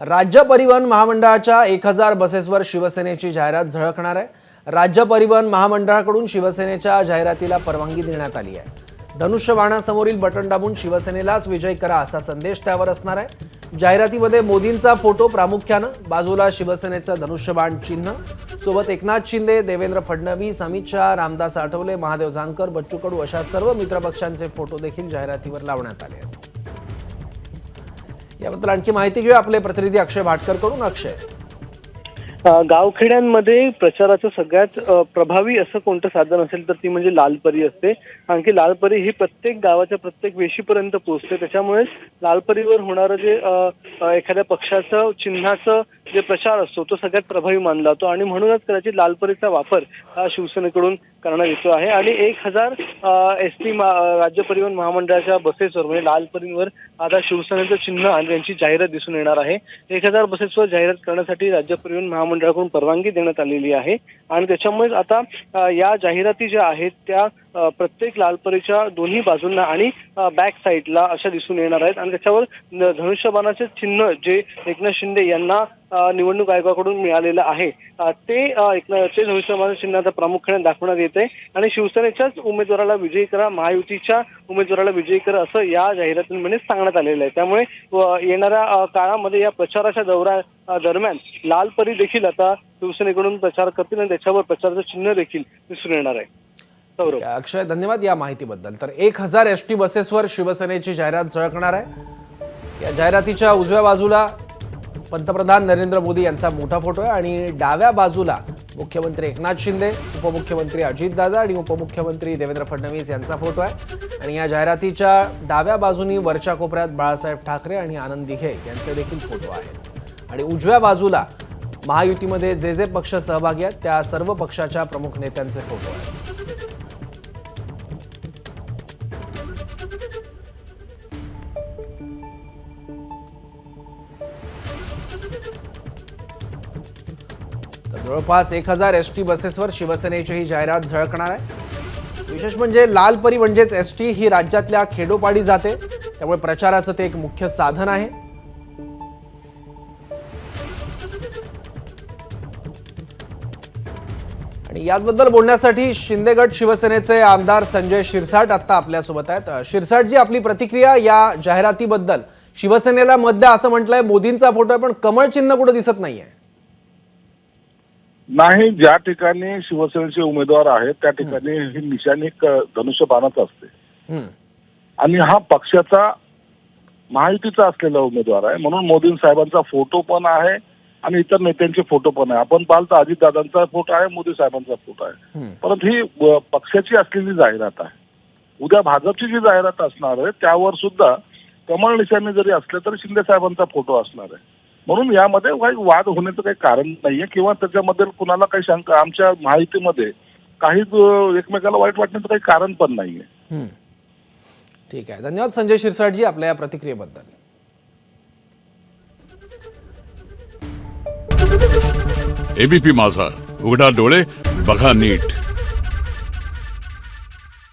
राज्य परिवहन महामंडळाच्या एक हजार बसेसवर शिवसेनेची जाहिरात झळकणार आहे. राज्य परिवहन महामंडळाकडून शिवसेनेच्या जाहिरातीला परवानगी देण्यात आली आहे. धनुष्यबाणासमोरील बटन दाबून शिवसेनेलाच विजय करा असा संदेश त्यावर असणार आहे. जाहिरातीमध्ये मोदींचा फोटो प्रामुख्यानं बाजूला शिवसेनेचं धनुष्यबाण चिन्ह सोबत एकनाथ शिंदे देवेंद्र फडणवीस अमित शहा रामदास आठवले महादेव जानकर बच्चू कडू अशा सर्व मित्रपक्षांचे फोटो देखील जाहिरातीवर लावण्यात आले आहेत. याबद्दल आणखी माहिती घेऊया. आपले प्रतिनिधी अक्षय भाटकरकडून अक्षय. गावखेड्यांमध्ये प्रचाराचं सगळ्यात प्रभावी असं कोणतं साधन असेल तर ती म्हणजे लालपरी असते. आणखी लालपरी ही प्रत्येक गावाच्या प्रत्येक वेशीपर्यंत पोहोचते. त्याच्यामुळे लालपरीवर होणारं जे एखाद्या पक्षाचं चिन्हाचं जे प्रचार असतो तो सगळ्यात प्रभावी मानला जातो आणि म्हणूनच कदाचित लालपरीचा वापर हा शिवसेनेकडून करण्यात येतो आहे. आणि एक हजार एस टी राज्य परिवहन महामंडळाच्या बसेसवर म्हणजे लालपरीवर आता शिवसेनेचं चिन्ह आणि त्यांची जाहिरात दिसून येणार आहे. एक हजार बसेसवर जाहिरात करण्यासाठी राज्य परिवहन महामंडळाकडून परवानगी देण्यात आलेली आहे. आणि त्याच्यामुळेच आता या जाहिराती ज्या आहेत त्या प्रत्येक लालपरीच्या दोन्ही बाजूंना आणि बॅक साईडला अशा दिसून येणार आहेत. आणि त्याच्यावर धनुष्यबाणाचे चिन्ह जे एकनाथ शिंदे यांना निवडणूक आयोगाकडून मिळालेलं आहे. ते अ, एकना- ते चिन्हाचा चिन्ह प्रामुख्याने दाखवण्यात येते. आणि शिवसेनेच्याच उमेदवाराला विजयी करा महायुतीच्या उमेदवाराला विजयी करा असं या जाहिरातींमध्ये सांगण्यात आलेलं आहे. त्यामुळे येणाऱ्या काळामध्ये या प्रचाराच्या दौऱ्या दरम्यान दरम्यान लालपरी देखील आता शिवसेनेकडून प्रचार करतील आणि त्याच्यावर प्रचाराचं चिन्ह देखील दिसून येणार आहे. अक्षय धन्यवाद या माहितीबद्दल. तर एक हजार एस टी बसेसवर शिवसेनेची जाहिरात झळकणार आहे. या जाहिरातीच्या उजव्या बाजूला पंतप्रधान नरेंद्र मोदी यांचा मोठा फोटो आहे आणि डाव्या बाजूला मुख्यमंत्री एकनाथ शिंदे उपमुख्यमंत्री अजितदादा आणि उपमुख्यमंत्री देवेंद्र फडणवीस यांचा फोटो आहे. आणि या जाहिरातीच्या डाव्या बाजूनी वरच्या कोपऱ्यात बाळासाहेब ठाकरे आणि आनंद दिघे यांचे देखील फोटो आहेत. आणि उजव्या बाजूला महायुतीमध्ये जे जे पक्ष सहभागी आहेत त्या सर्व पक्षाच्या प्रमुख नेत्यांचे फोटो आहेत. तर जवळपास एक हजार एस टी बसेसवर शिवसेनेची ही जाहिरात झळकणार आहे. विशेष म्हणजे लालपरी म्हणजेच एस टी ही राज्यातल्या खेडोपाडी जाते. त्यामुळे प्रचाराचं ते एक मुख्य साधन आहे. आणि याचबद्दल बोलण्यासाठी शिंदेगड शिवसेनेचे आमदार संजय शिरसाट आत्ता आपल्यासोबत आहेत. शिरसाटजी आपली प्रतिक्रिया या जाहिरातीबद्दल? शिवसेनेला मत द्या असं म्हटलंय मोदींचा फोटो आहे पण कमळ चिन्ह कुठं दिसत नाहीये? नाही ज्या ठिकाणी शिवसेनेचे उमेदवार आहेत त्या ठिकाणी ही निशाणी क- धनुष्यबाणाच असते. आणि हा पक्षाचा महायुतीचा असलेला उमेदवार आहे. म्हणून मोदी साहेबांचा फोटो पण आहे आणि इतर नेत्यांचे फोटो पण आहे. आपण पाहाल तर अजितदादांचा फोटो आहे मोदी साहेबांचा फोटो आहे. परंतु ही पक्षाची असलेली जाहिरात आहे. उद्या भाजपची जी जाहिरात असणार आहे त्यावर सुद्धा कमळ निशाणी जरी असले तरी शिंदे साहेबांचा फोटो असणार आहे. म्हणून यामध्ये काही वाद होण्याचं काही कारण नाहीये. किंवा त्याच्यामध्ये कुणाला काही शंका आमच्या माहितीमध्ये काही एकमेकाला वाईट वाटण्याचं काही कारण पण नाहीये. हम्म. ठीक आहे. धन्यवाद संजय शिरसाटजी आपल्या या प्रतिक्रियेबद्दल. एबीपी माझा. उघडा डोळे बघा नीट.